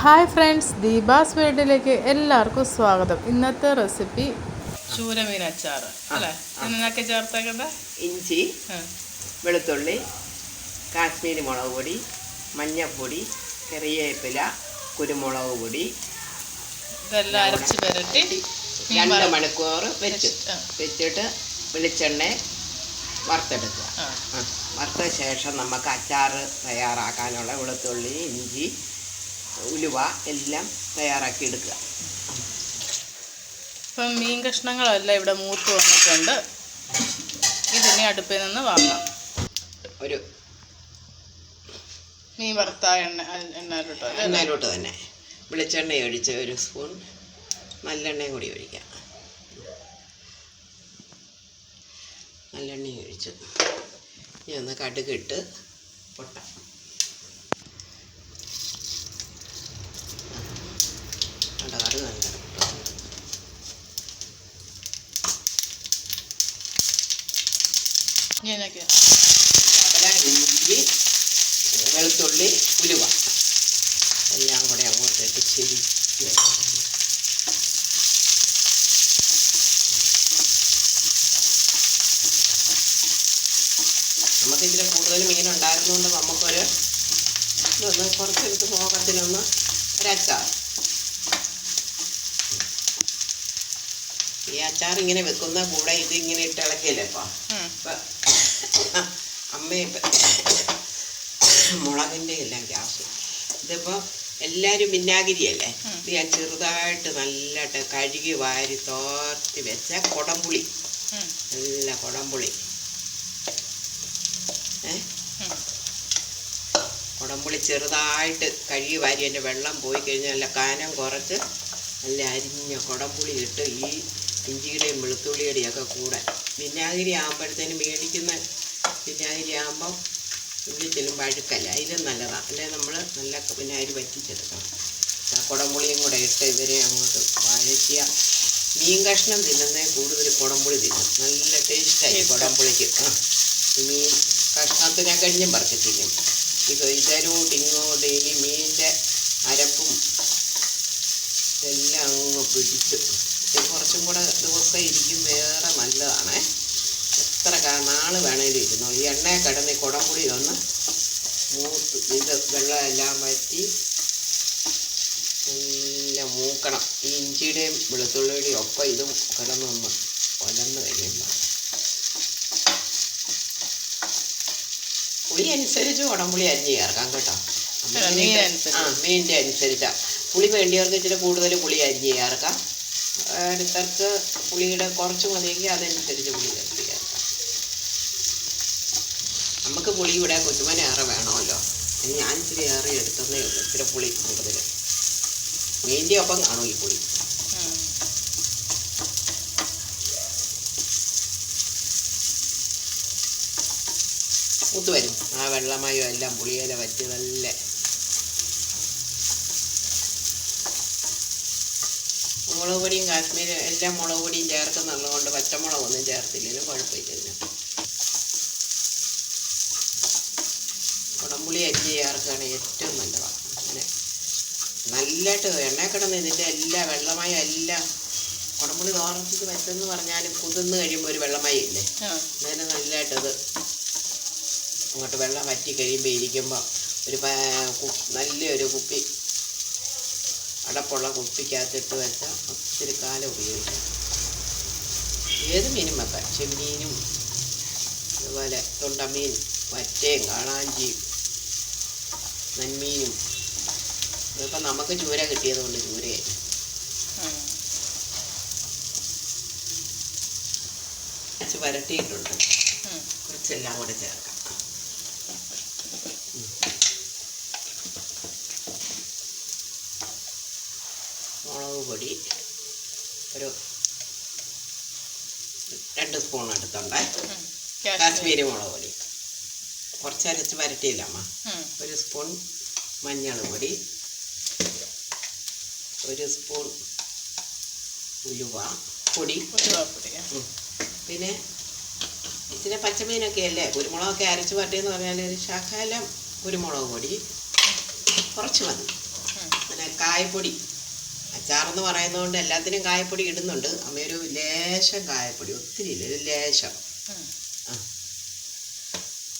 Hi friends Deepa's വേൾഡിലേക്ക് എല്ലാവർക്കും സ്വാഗതം. ഇന്നത്തെ റെസിപ്പി ചൂരമീൻ അച്ചാർ അല്ലേ? എന്നൊക്കെ ചേർത്തേക്കണ്ട ഇഞ്ചി വെളുത്തുള്ളി കാശ്മീരി മുളക് പൊടി മഞ്ഞൾപ്പൊടി കറിവേപ്പില കുരുമുളക് പൊടി. ഇതെല്ലാം അരച്ച് പുരട്ടി രണ്ട് മണിക്കൂർ വെച്ച്. വെച്ചിട്ട് വെളിച്ചെണ്ണ വറുത്തെടുക്കുക. വറുത്ത ശേഷം നമുക്ക് അച്ചാർ തയ്യാറാക്കാനുള്ള വെളുത്തുള്ളി ഇഞ്ചി ഉലുവ എല്ലാം തയ്യാറാക്കി എടുക്കുക. ഇപ്പം മീൻ കഷ്ണങ്ങളെല്ലാം ഇവിടെ മൂത്ത് വന്നിട്ടുണ്ട്. ഇതിനെ അടുപ്പിൽ നിന്ന് വാങ്ങാം. ഒരു മീൻ വറുത്ത എണ്ണ എണ്ണയിലോട്ട് എണ്ണയിലോട്ട് തന്നെ. വെളിച്ചെണ്ണ ഒഴിച്ച് ഒരു സ്പൂൺ നല്ലെണ്ണയും കൂടി ഒഴിക്കാം. നല്ലെണ്ണയും ഒഴിച്ച് ഇനി ഒന്ന് കടുകിട്ട് പൊട്ടാം കണ്ട കടുക് നല്ല പൊട്ടും. ഇങ്ങനെയൊക്കെ കടല ഇഞ്ചി വെളുത്തുള്ളി ഉലുവ. എല്ലാം കൂടെ അങ്ങോട്ട് ഇട്ട് ശരി നമുക്ക് ഇതിൽ കൂടുതൽ മീൻ ഉണ്ടായിരുന്നുകൊണ്ട് നമുക്കൊരു ഇതൊന്ന് കുറച്ചെടുത്ത് മോഹത്തിനൊന്ന് ഒരച്ചാർ. ഈ അച്ചാർ ഇങ്ങനെ വെക്കുന്ന കൂടെ ഇത് ഇങ്ങനെ ഇട്ട് ഇളക്കിയല്ലേ ഉം. ഇപ്പം അമ്മ ഇപ്പം മുളകിന്റെ എല്ലാം ഗ്യാസ് ഇതിപ്പോൾ എല്ലാവരും മിന്നാഗിരിയല്ലേ ഇത് ഞാൻ ചെറുതായിട്ട് നല്ലതായിട്ട് കഴുകി വാരി തോർത്തി വെച്ച കുടംപുളി. നല്ല കുടംപുളി ഏ. കുടംപുളി ചെറുതായിട്ട് കഴുകി വാരി അതിന്റെ വെള്ളം പോയി കഴിഞ്ഞാൽ നല്ല കാനം കുറച്ച് നല്ല അരിഞ്ഞ കുടംപുളി ഇട്ട് ഈ ഇഞ്ചിയുടെയും വെളുത്തുള്ളിയുടെയും ഒക്കെ കൂടെ വിനാഗിരി ആകുമ്പോഴത്തേനും മേടിക്കുന്ന വിനാഗിരി ആകുമ്പം ഉള്ളി ചെല്ലുമ്പോൾ അഴുക്കല്ല അതിലും നല്ലതാണ് അല്ലെ നമ്മൾ നല്ല വിനാഗിരി വറ്റിച്ചെടുക്കണം. ആ കുടംപുളിയും കൂടെ ഇട്ട് ഇവരെ അങ്ങോട്ട് വഴറ്റിയ മീൻ കഷ്ണം തിന്നുന്നതിൽ കൂടുതൽ കുടംപുളി തിന്നും. നല്ല ടേസ്റ്റായി. കുടംപുളിക്ക്. ആ മീൻ കഷ്ണത്തിനെ കഴിഞ്ഞും തിന്നും ഇത് ഇതരോട്ട് ഇങ്ങോട്ട് ഈ മീനിന്റെ അരപ്പും എല്ലാം അങ്ങ് പിടിച്ച്. കുറച്ചും കൂടെ ദിവസം ഇരിക്കും. വേറെ നല്ലതാണ്. എത്ര നാൾ നാൾ വേണേലും ഇരുന്നു? ഈ എണ്ണയെ കിടന്ന് കുടംപുളി ഒന്ന് മൂത്ത് ഇത് വെള്ളം എല്ലാം വറ്റി നല്ല മൂക്കണം. ഈ ഇഞ്ചിയുടെയും വെളുത്തുള്ളിയുടെയും ഒക്കെ ഇതും കിടന്നൊന്ന് ഒലന്ന് കഴിയുമ്പോൾ പുളി അനുസരിച്ച് കുടംപുളി അരിഞ്ഞ് ചേർക്കാം കേട്ടോ. ആ മീനിന്റെ അനുസരിച്ചാണ് പുളി വേണ്ടിയവർക്ക് ഇച്ചിരി കൂടുതൽ പുളി അരിഞ്ഞ് ചേർക്കാം. അടുത്തർക്ക് പുളിയുടെ കുറച്ച് മതിയെങ്കിൽ അതനുസരിച്ച് പുളി ചേർത്ത് ചേർക്കാം. നമുക്ക് പുളി ഇവിടെ കൊച്ചുമന ഏറെ വേണമല്ലോ. ഞാൻ ഇച്ചിരി ഏറെ എടുത്തതേ ഉള്ളൂ ഇച്ചിരി പുളി കൂടുതൽ മീന്റെ ഒപ്പം കാണും ഈ പുളി. മൂത്ത് വരും. ആ വെള്ളമയോ എല്ലാം പുളിയില വറ്റി നല്ല മുളക് പൊടിയും കാശ്മീരി എല്ലാം മുളക് പൊടിയും ചേർക്കുന്നുള്ളതുകൊണ്ട് പച്ചമുളകൊന്നും ചേർത്തില്ലെങ്കിലും കുഴപ്പമില്ല കുടംപുളി അരിഞ്ഞ് ചേർക്കുകയാണ് ഏറ്റവും നല്ലതാണ് അങ്ങനെ നല്ലതായിട്ട് എണ്ണ കിടന്ന് ഇതിന്റെ എല്ലാ വെള്ളമായ എല്ലാം കുടമ്പുളി ഓറഞ്ചിക്ക് വെച്ചെന്ന് പറഞ്ഞാലും കുതിർന്ന് കഴിയുമ്പോൾ ഒരു വെള്ളമായി ഇല്ലേ. അതിന് നല്ലതായിട്ടത് അങ്ങോട്ട് വെള്ളം വറ്റി കഴിയുമ്പോൾ ഇരിക്കുമ്പോൾ ഒരു നല്ലൊരു കുപ്പി അടപ്പുള്ള കുപ്പിക്കകത്തിട്ട് വെച്ചാൽ ഒത്തിരി കാലം ഉപയോഗിക്കാം. ഏത് മീനും വെക്കാം? ചെമ്മീനും അതുപോലെ തൊണ്ടമീൻ വറ്റയും കാളാഞ്ചിയും നന്മീനും ഇതിപ്പോൾ നമുക്ക് ചൂര കിട്ടിയത് കൊണ്ട് ചൂരയായി. കുറച്ച് വരട്ടിയിട്ടുണ്ട് കുറച്ചെല്ലാം കൂടെ ചേർക്കാം മുളക് പൊടി ഒരു രണ്ട് സ്പൂൺ എടുത്തുണ്ട്. കാശ്മീരി. മുളക് പൊടി കുറച്ച് അരച്ച് വരട്ടിയില്ല അമ്മ. ഒരു സ്പൂൺ മഞ്ഞൾ പൊടി ഒരു സ്പൂൺ ഉലുവ പൊടി. ഉലുവാപ്പൊടി പിന്നെ ഇച്ചിരി പച്ചമീനൊക്കെ അല്ലേ? കുരുമുളകൊക്കെ അരച്ച് പറ്റിയെന്ന് പറഞ്ഞാൽ ഒരു ശകലം കുരുമുളക് പൊടി കുറച്ച് മതി. പിന്നെ കായപ്പൊടി. അച്ചാറെന്ന് പറയുന്നതുകൊണ്ട് എല്ലാത്തിനും കായപ്പൊടി ഇടുന്നുണ്ട്. അമ്മയൊരു ലേശം കായപ്പൊടി ഒത്തിരി ഇല്ല ഒരു ലേശം. ആ.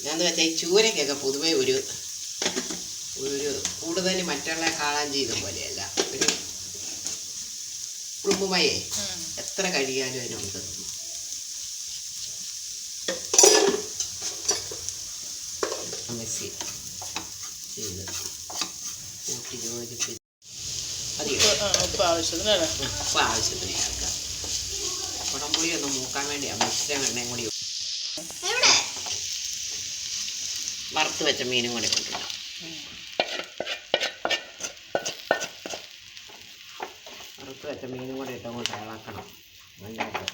ഞാൻ വെച്ചാൽ ഈ ചൂരയ്ക്കൊക്കെ പൊതുവേ ഒരു കൂടുതൽ മറ്റുള്ള കാണാൻ ചെയ്ത പോലെയല്ല. ഒരു കുടുംബമായി. എത്ര കഴിയാലും അതിനുണ്ട് മിക്സി ചെയ്ത്. കൂട്ടി യോജിപ്പിച്ച് അധികം ഉപ്പ് ആ, ആവശ്യത്തിന് അല്ലേ ഉപ്പ് ആവശ്യത്തിന് ചേർക്കാം. കുടംപുളി ഒന്ന് മൂക്കാൻ വേണ്ടി മിശ്രം എണ്ണയും കൂടി വറുത്ത് വെച്ച മീനും കൂടി കൊണ്ടിടാം വറുത്ത് വെച്ച മീനും കൂടി ഇട്ടങ്ങോട്ട് ഇളക്കണം. നന്നായിട്ട്.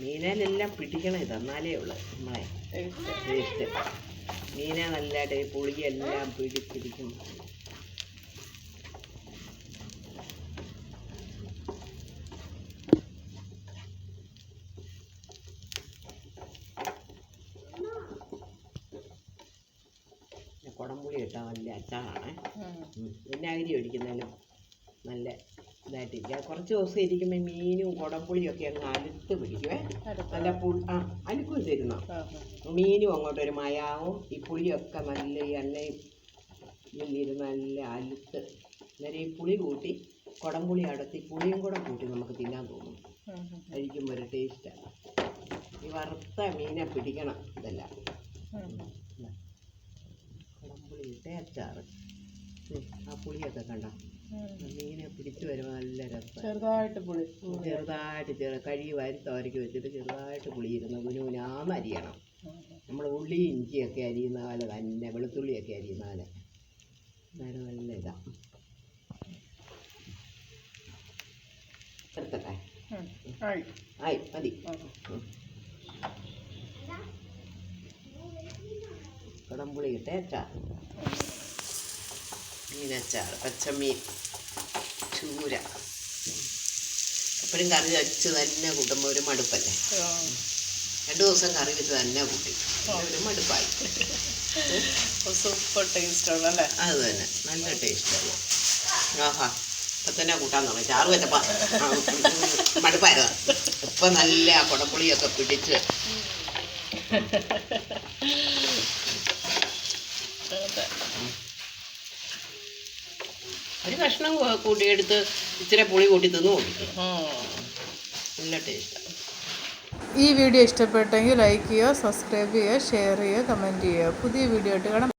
മീനേലെല്ലാം പിടിക്കണം ഇത് എന്നാലേ ഉള്ളു നമ്മളെ. ടേസ്റ്റ്. മീനെ നല്ലതായിട്ട് ഈ പുളിയെല്ലാം പിടിച്ചിരിക്കും. കുടംപുളി ഇട്ടാൽ നല്ല അച്ചാറാണ്. പിന്നെ വിനാഗിരി ഒഴിക്കുന്നതിലും നല്ല ഇതായിട്ടിരിക്കുക കുറച്ച് ദിവസം ഇരിക്കുമ്പോൾ മീനും കുടപ്പുളിയൊക്കെ ഒക്കെ അങ്ങ് അലുത്ത് പിടിക്കുവേ. നല്ല പുളി ആ അലുക്കും തരുന്നോ. മീനും അങ്ങോട്ടൊരു മയാവും. ഈ പുളിയൊക്കെ നല്ല ഈ എണ്ണയും ഇരുന്ന് നല്ല അലുത്ത്. അന്നേരം ഈ പുളി കൂട്ടി കുടംപുളി അടത്തി പുളിയും കൂടെ കൂട്ടി നമുക്ക് തിന്നാൻ തോന്നും. കഴിക്കുമ്പോൾ ഒരു ടേസ്റ്റാണ് ഈ വറുത്ത മീനെ പിടിക്കണം ഇതെല്ലാം. കുടംപുളി ഇട്ടേ അച്ചാറ് ആ പുളിയൊക്കെ കണ്ട. മീനെ പിടിച്ചു വരുമ്പോൾ നല്ല രസം. ചെറുതായിട്ട് പുളി ചെറുതായിട്ട് ചെറു കഴുകി വാരി തോരക്കി വെച്ചിട്ട് ചെറുതായിട്ട് പുളിയിരുന്ന് കുനുകുനാന്ന് അരിയണം നമ്മൾ ഉള്ളി ഇഞ്ചിയൊക്കെ അരിയുന്ന പോലെ തന്നെ വെളുത്തുള്ളിയൊക്കെ അരിയുന്ന പോലെ നല്ല നല്ല ഇതാ. എടുത്തട്ടെ. ആയി. മതി. കടമ്പുളി ഉം. മീനച്ചാർ പച്ചമീൻ ചൂര. എപ്പോഴും കറി വെച്ച് തന്നെ കൂട്ടുമ്പോൾ ഒരു മടുപ്പല്ലേ. രണ്ടു ദിവസം കറി വെച്ച് തന്നെ കൂട്ടി. ഒരു മടുപ്പായി. സൂപ്പർ ടേസ്റ്റാണ് അല്ലേ അത് തന്നെ. നല്ല ടേസ്റ്റാണ്. ആഹാ. ഇപ്പം തന്നെ കൂട്ടാൻ തുടങ്ങി. ചാറ് വെച്ചപ്പോൾ മടുപ്പായിരുന്നു. ഇപ്പം നല്ല ആ കുടപ്പുളിയൊക്കെ പിടിച്ച്. അതെ. ഒരു കഷ്ണം കൂട്ടിയെടുത്ത് ഇച്ചിരി പുളി കൂട്ടി തിന്നു കൊടുക്കും നല്ല ടേസ്റ്റാണ് ഈ വീഡിയോ ഇഷ്ടപ്പെട്ടെങ്കിൽ ലൈക്ക് ചെയ്യുക സബ്സ്ക്രൈബ് ചെയ്യുക ഷെയർ ചെയ്യുക കമന്റ് ചെയ്യുക. പുതിയ വീഡിയോ ആയിട്ട് കാണാം.